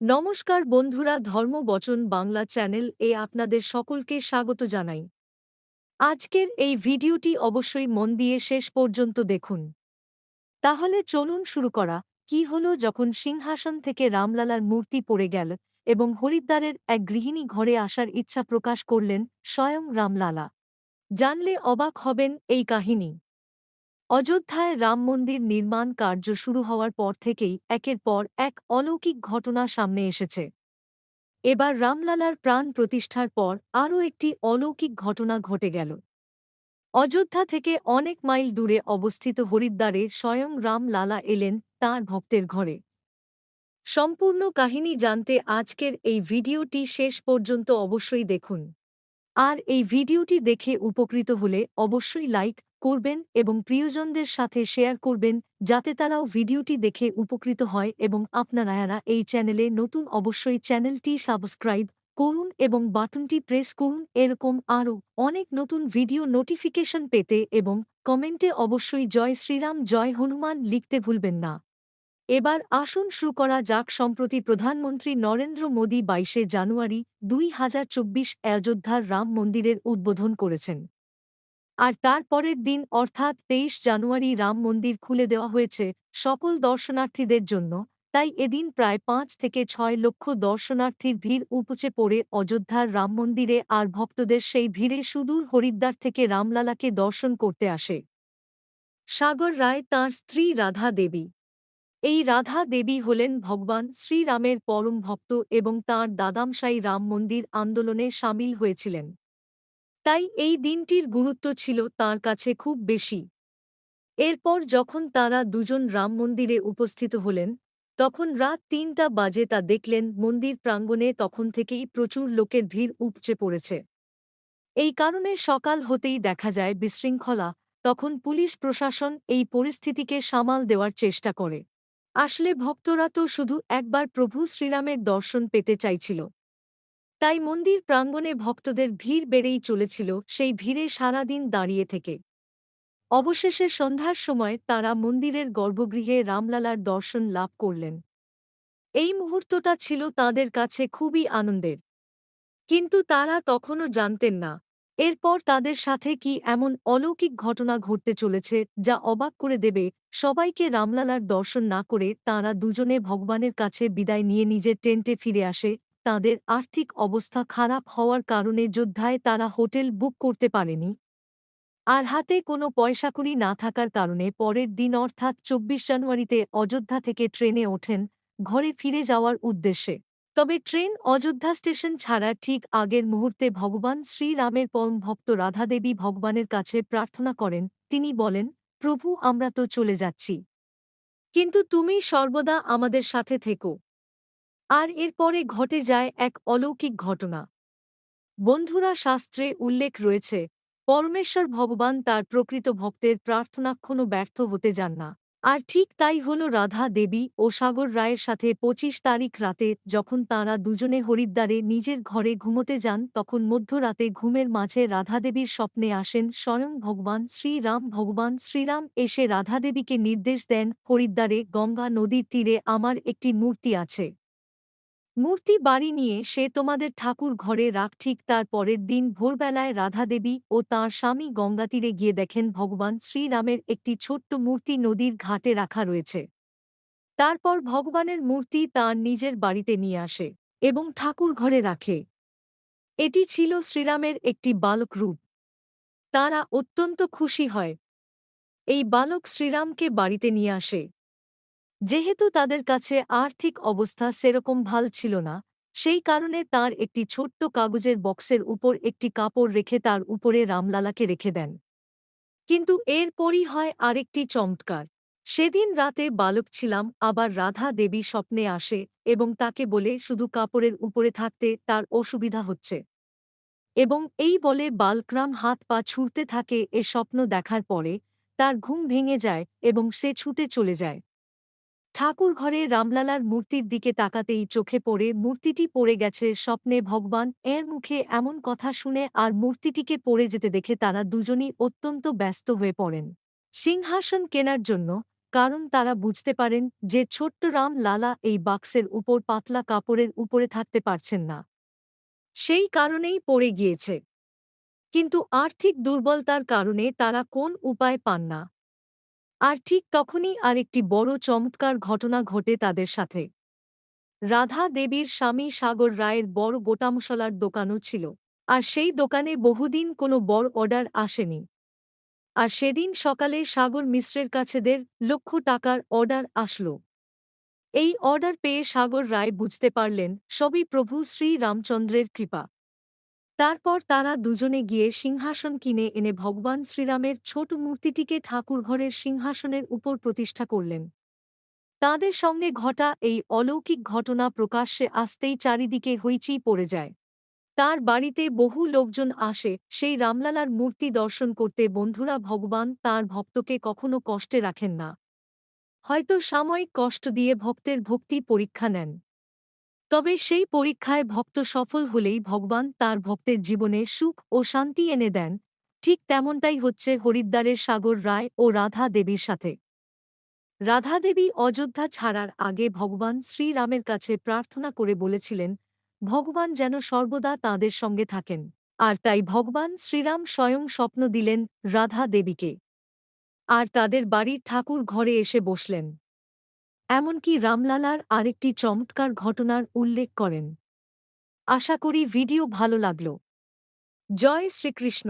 নমস্কার বন্ধুরা, ধর্ম বচন বাংলা চ্যানেল এ আপনাদের সকলকে স্বাগত জানাই। আজকের এই ভিডিওটি অবশ্যই মন দিয়ে শেষ পর্যন্ত দেখুন। তাহলে চলুন শুরু করা, কি হল যখন সিংহাসন থেকে রামলালার মূর্তি পড়ে গেল এবং হরিদ্বারের এক গৃহিণী ঘরে আসার ইচ্ছা প্রকাশ করলেন স্বয়ং রামলালা। জানলে অবাক হবেন এই কাহিনী। অযোধ্যায় রাম মন্দির নির্মাণ কার্য শুরু হওয়ার পর থেকেই একের পর এক অলৌকিক ঘটনা সামনে এসেছে। এবার রামলালার প্রাণ প্রতিষ্ঠার পর আরও একটি অলৌকিক ঘটনা ঘটে গেল। অযোধ্যা থেকে অনেক মাইল দূরে অবস্থিত হরিদ্বারে স্বয়ং রামলালা এলেন তাঁর ভক্তের ঘরে। সম্পূর্ণ কাহিনী জানতে আজকের এই ভিডিওটি শেষ পর্যন্ত অবশ্যই দেখুন। আর এই ভিডিওটি দেখে উপকৃত হলে অবশ্যই লাইক করবেন এবং প্রিয়জনদের সাথে শেয়ার করবেন যাতে তারাও ভিডিওটি দেখে উপকৃত হয় এবং আপনারায়ারা এই চ্যানেলে নতুন অবশ্যই চ্যানেলটি সাবস্ক্রাইব করুন এবং বাটনটি প্রেস করুন। এরকম আরও অনেক নতুন ভিডিও নোটিফিকেশন পেতে এবং কমেন্টে অবশ্যই জয় শ্রীরাম, জয় হনুমান লিখতে ভুলবেন না। এবার আসুন শুরু করা যাক সম্প্রতি প্রধানমন্ত্রী নরেন্দ্র মোদী বাইশে জানুয়ারি দুই হাজার চব্বিশ অযোধ্যার রাম মন্দিরের উদ্বোধন করেছেন। আর তার পরের দিন অর্থাৎ তেইশ জানুয়ারি রাম মন্দির খুলে দেওয়া হয়েছে সকল দর্শনার্থীদের জন্য। তাই এদিন প্রায় পাঁচ থেকে ছয় লক্ষ দর্শনার্থীর ভিড় উপচে পড়ে অযোধ্যার রাম মন্দিরে আর ভক্তদের সেই ভিড়ে সুদূর হরিদ্বার থেকে রামলালাকে দর্শন করতে আসে। সাগর রায় তাঁর স্ত্রী রাধা দেবী। এই রাধা দেবী হলেন ভগবান শ্রীরামের পরম ভক্ত এবং তাঁর দাদামশাই রাম মন্দির আন্দোলনে সামিল হয়েছিলেন। তাই এই দিনটির গুরুত্ব ছিল তার কাছে খুব বেশি। এরপর যখন তারা দুজন রাম মন্দিরে উপস্থিত হলেন, তখন রাত তিনটা বাজে তা দেখলেন মন্দির প্রাঙ্গণে তখন থেকেই প্রচুর লোকের ভিড় উপচে পড়েছে। এই কারণে সকাল হতেই দেখা যায় বিশৃঙ্খলা, তখন পুলিশ প্রশাসন এই পরিস্থিতিকে সামাল দেওয়ার চেষ্টা করে। আসলে ভক্তরা তো শুধু একবার প্রভু শ্রীরামের দর্শন পেতে চাইছিল। তাই মন্দির প্রাঙ্গণে ভক্তদের ভিড় বেড়েই চলেছিল সেই ভিড়ে সারাদিন দাঁড়িয়ে থেকে। অবশেষে সন্ধ্যার সময় তারা মন্দিরের গর্ভগৃহে রামলালার দর্শন লাভ করলেন। এই মুহূর্তটা ছিল তাদের কাছে খুবই আনন্দের। কিন্তু তারা তখনও জানতেন না, এরপর তাদের সাথে কি এমন অলৌকিক ঘটনা ঘটতে চলেছে যা অবাক করে দেবে সবাইকে রামলালার দর্শন না করে তাঁরা দুজনে ভগবানের কাছে বিদায় নিয়ে নিজের টেন্টে ফিরে আসে তাদের আর্থিক অবস্থা খারাপ হওয়ার কারণে যোদ্ধায় তারা হোটেল বুক করতে পারেনি। আর হাতে কোনো পয়সাকুড়ি না থাকার কারণে পরের দিন অর্থাৎ চব্বিশ জানুয়ারিতে অযোধ্যা থেকে ট্রেনে ওঠেন ঘরে ফিরে যাওয়ার উদ্দেশ্যে। তবে ট্রেন অযোধ্যা স্টেশন ছাড়া ঠিক আগের মুহূর্তে ভগবান শ্রীরামের পরম ভক্ত রাধাদেবী ভগবানের কাছে প্রার্থনা করেন। তিনি বলেন, প্রভু, আমরা তো চলে যাচ্ছি। কিন্তু তুমি সর্বদা আমাদের সাথে থেকো। আর এরপরে ঘটে যায় এক অলৌকিক ঘটনা। বন্ধুরা শাস্ত্রে উল্লেখ রয়েছে, পরমেশ্বর ভগবান তার প্রকৃত ভক্তের প্রার্থনাক্ষণও ব্যর্থ হতে যান না। আর ঠিক তাই হল রাধা দেবী ও সাগর রায়ের সাথে পঁচিশ তারিখ রাতে যখন তাঁরা দুজনে হরিদ্বারে নিজের ঘরে ঘুমোতে যান, তখন মধ্যরাতে ঘুমের মাঝে রাধাদেবীর স্বপ্নে আসেন স্বয়ং ভগবান শ্রীরাম। ভগবান শ্রীরাম এসে রাধাদেবীকে নির্দেশ দেন, হরিদ্বারে গঙ্গা নদীর তীরে আমার একটি মূর্তি আছে। মূর্তি বাড়ি নিয়ে সে তোমাদের ঠাকুর ঘরে রাখ, ঠিক তার পরের দিন ভোরবেলায় রাধাদেবী ও তাঁর স্বামী গঙ্গাতীরে গিয়ে দেখেন ভগবান শ্রীরামের একটি ছোট্ট মূর্তি নদীর ঘাটে রাখা রয়েছে। তারপর ভগবানের মূর্তি তাঁর নিজের বাড়িতে নিয়ে আসে এবং ঠাকুর ঘরে রাখে। এটি ছিল শ্রীরামের একটি বালক রূপ। তাঁরা অত্যন্ত খুশি হয়। এই বালক শ্রীরামকে বাড়িতে নিয়ে আসে। যেহেতু তাদের কাছে আর্থিক অবস্থা সেরকম ভালো ছিল না, সেই কারণে তার একটি ছোট্ট কাগজের বক্সের উপর একটি কাপড় রেখে তার উপরে রামলালাকে রেখে দেন। কিন্তু এরপরই হয় আরেকটি চমৎকার। সেদিন রাতে বালক ছিলাম, আবার রাধা দেবী স্বপ্নে আসে এবং তাকে বলে, শুধু কাপড়ের উপরে থাকতে তার অসুবিধা হচ্ছে। এবং এই বলে বালক্রাম হাত পা ছুটতে থাকে এ স্বপ্ন দেখার পরে, তার ঘুম ভেঙে যায় এবং সে ছুটে চলে যায়। ঠাকুর ঘরে রামলালার মূর্তির দিকে তাকাতেই চোখে পড়ে, মূর্তিটি পড়ে গেছে, স্বপ্নে ভগবান। এর মুখে এমন কথা শুনে আর মূর্তিটিকে পড়ে যেতে দেখে তারা দুজনই অত্যন্ত ব্যস্ত হয়ে পড়েন। সিংহাসন কেনার জন্য, কারণ তারা বুঝতে পারেন যে ছোট্ট রাম লালা এই বাক্সের উপর পাতলা কাপড়ের উপরে থাকতে পারছেন না। সেই কারণেই পড়ে গিয়েছে। কিন্তু আর্থিক দুর্বলতার কারণে তারা কোন উপায় পান না। আর ঠিক তখনই আরেকটি বড় চমৎকার ঘটনা ঘটে তাদের সাথে। রাধা দেবীর স্বামী সাগর রায়ের বড় গোটামশলার দোকানও ছিল, আর সেই দোকানে বহুদিন কোনো বড় অর্ডার আসেনি। আর সেদিন সকালে সাগর মিশ্রের কাছে দেড় লক্ষ টাকার অর্ডার আসল। এই অর্ডার পেয়ে সাগর রায় বুঝতে পারলেন, সবই প্রভু শ্রী রামচন্দ্রের কৃপা। তারপর তারা দুজনে গিয়ে সিংহাসন কিনে এনে ভগবান শ্রীরামের ছোট মূর্তিটিকে ঠাকুরঘরের সিংহাসনের উপর প্রতিষ্ঠা করলেন। তাঁদের সঙ্গে ঘটা এই অলৌকিক ঘটনা প্রকাশ্যে আসতেই চারিদিকে হইচই পড়ে যায়। তার বাড়িতে বহু লোকজন আসে, সেই রামলালার মূর্তি দর্শন করতে বন্ধুরা ভগবান তার ভক্তকে কখনো কষ্টে রাখেন না। হয়তো সাময়িক কষ্ট দিয়ে ভক্তের ভক্তি পরীক্ষা নেন। তবে সেই পরীক্ষায় ভক্ত সফল হলেই ভগবান তার ভক্তের জীবনে সুখ ও শান্তি এনে দেন। ঠিক তেমনটাই হচ্ছে হরিদ্বারের সাগর রায় ও রাধা দেবীর সাথে। রাধাদেবী অযোধ্যা ছাড়ার আগে ভগবান শ্রীরামের কাছে প্রার্থনা করে বলেছিলেন, ভগবান যেন সর্বদা তাঁদের সঙ্গে থাকেন। আর তাই ভগবান শ্রীরাম স্বয়ং স্বপ্ন দিলেন রাধা দেবীকে। আর তাদের বাড়ির ঠাকুর ঘরে এসে বসলেন। এমনকি রামলালার আরেকটি চমৎকার ঘটনার উল্লেখ করেন। আশা করি ভিডিও ভালো লাগল। জয় শ্রীকৃষ্ণ।